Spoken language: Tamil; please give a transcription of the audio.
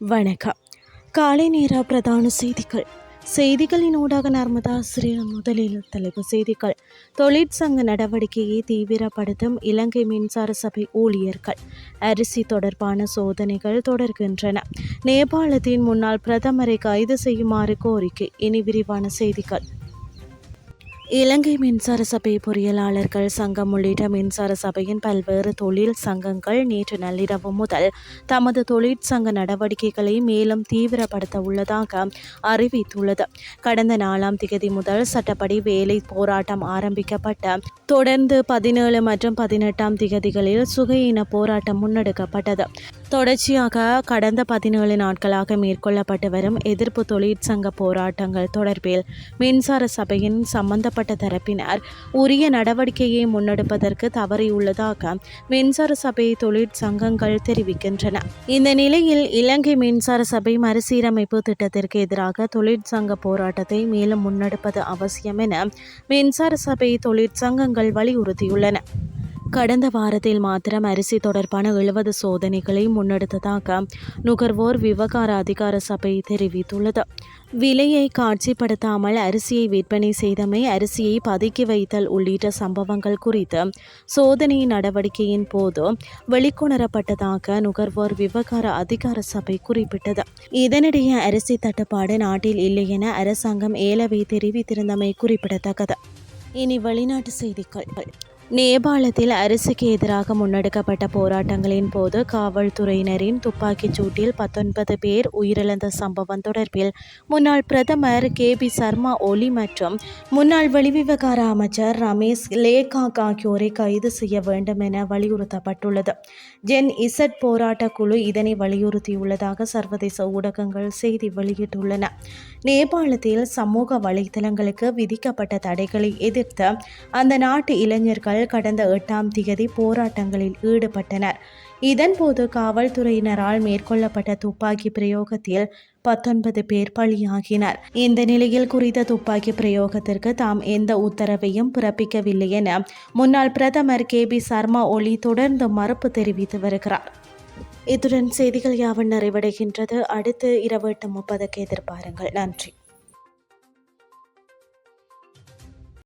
வணக்கம். காலை நேர பிரதான செய்திகள். செய்திகளின் ஊடாக நர்மதா ஆசிரியர் முதலில் தலைப்பு செய்திகள். தொழிற்சங்க நடவடிக்கையை தீவிரப்படுத்தும் இலங்கை மின்சார சபை ஊழியர்கள். அரிசி தொடர்பான சோதனைகள் தொடர்கின்றன. நேபாளத்தின் முன்னாள் பிரதமரை கைது செய்யுமாறு கோரிக்கை. இனி விரிவான செய்திகள். இலங்கை மின்சார சபை பொறியியலாளர்கள் சங்கம் உள்ளிட்ட மின்சார சபையின் பல்வேறு தொழில் சங்கங்கள் நேற்று நள்ளிரவு முதல் தமது தொழிற்சங்க நடவடிக்கைகளை மேலும் தீவிரப்படுத்த உள்ளதாக அறிவித்துள்ளது. கடந்த நாலாம் திகதி முதல் சட்டப்படி வேலை போராட்டம் ஆரம்பிக்கப்பட்ட தொடர்ந்து பதினேழு மற்றும் பதினெட்டாம் திகதிகளில் சுகையின போராட்டம் முன்னெடுக்கப்பட்டது. தொடர்ச்சியாக கடந்த பதினேழு நாட்களாக மேற்கொள்ளப்பட்டு வரும் எதிர்ப்பு தொழிற்சங்க போராட்டங்கள் தொடர்பில் மின்சார சபையின் சம்பந்தப்பட்ட தரப்பினர் உரிய நடவடிக்கையை முன்னெடுப்பதற்கு தவறியுள்ளதாக மின்சார சபை தொழிற்சங்கங்கள் தெரிவிக்கின்றன. இந்த நிலையில் இலங்கை மின்சார சபை மறுசீரமைப்பு திட்டத்திற்கு எதிராக தொழிற்சங்க போராட்டத்தை மேலும் முன்னெடுப்பது அவசியம் என மின்சார சபை தொழிற்சங்கங்கள் வலியுறுத்தியுள்ளன. கடந்த வாரத்தில் மாத்திரம் அரிசி தொடர்பான எழுபது சோதனைகளை முன்னெடுத்ததாக நுகர்வோர் விவகார அதிகார சபை தெரிவித்துள்ளது. விலையை காட்சிப்படுத்தாமல் அரிசியை விற்பனை செய்தமை அரிசியை பதுக்கி வைத்தல் உள்ளிட்ட சம்பவங்கள் குறித்து சோதனை நடவடிக்கையின் போது வெளிக்கொணரப்பட்டதாக நுகர்வோர் விவகார அதிகார சபை குறிப்பிட்டது. இதனிடையே அரிசி தட்டுப்பாடு நாட்டில் இல்லை என அரசாங்கம் ஏலவை தெரிவித்திருந்தமை குறிப்பிடத்தக்கது. இனி வெளிநாட்டு செய்திகள். நேபாளத்தில் அரசுக்கு எதிராக முன்னெடுக்கப்பட்ட போராட்டங்களின் போது காவல்துறையினரின் துப்பாக்கிச் சூட்டில் பத்தொன்பது பேர் உயிரிழந்த சம்பவம் தொடர்பில் முன்னாள் பிரதமர் கே பி சர்மா ஒலி மற்றும் முன்னாள் வெளிவிவகார அமைச்சர் ரமேஷ் லேகாக் ஆகியோரை கைது செய்ய வேண்டும் என வலியுறுத்தப்பட்டுள்ளது. ஜென் இசட் போராட்ட குழு இதனை வலியுறுத்தியுள்ளதாக சர்வதேச ஊடகங்கள் செய்தி வெளியிட்டுள்ளன. நேபாளத்தில் சமூக வலைதளங்களுக்கு விதிக்கப்பட்ட தடைகளை எதிர்த்து அந்த நாட்டு இளைஞர்கள் கடந்த எட்டாம் திகதி போராட்டங்களில் ஈடுபட்டனர். இதன்போது காவல்துறையினரால் மேற்கொள்ளப்பட்ட துப்பாக்கி பிரயோகத்தில் பத்தொன்பது பேர் பலியாகினர். இந்த நிலையில் குறித்த துப்பாக்கி பிரயோகத்திற்கு தாம் எந்த உத்தரவையும் பிறப்பிக்கவில்லை என முன்னாள் பிரதமர் கே. பி. சர்மா ஒலி தொடர்ந்து மறுப்பு தெரிவித்து வருகிறார். இத்துடன் செய்திகள் யாவன் நிறைவடைகின்றது. அடுத்து இரவு எட்டு முப்பதுக்கு எதிர்பாருங்கள். நன்றி.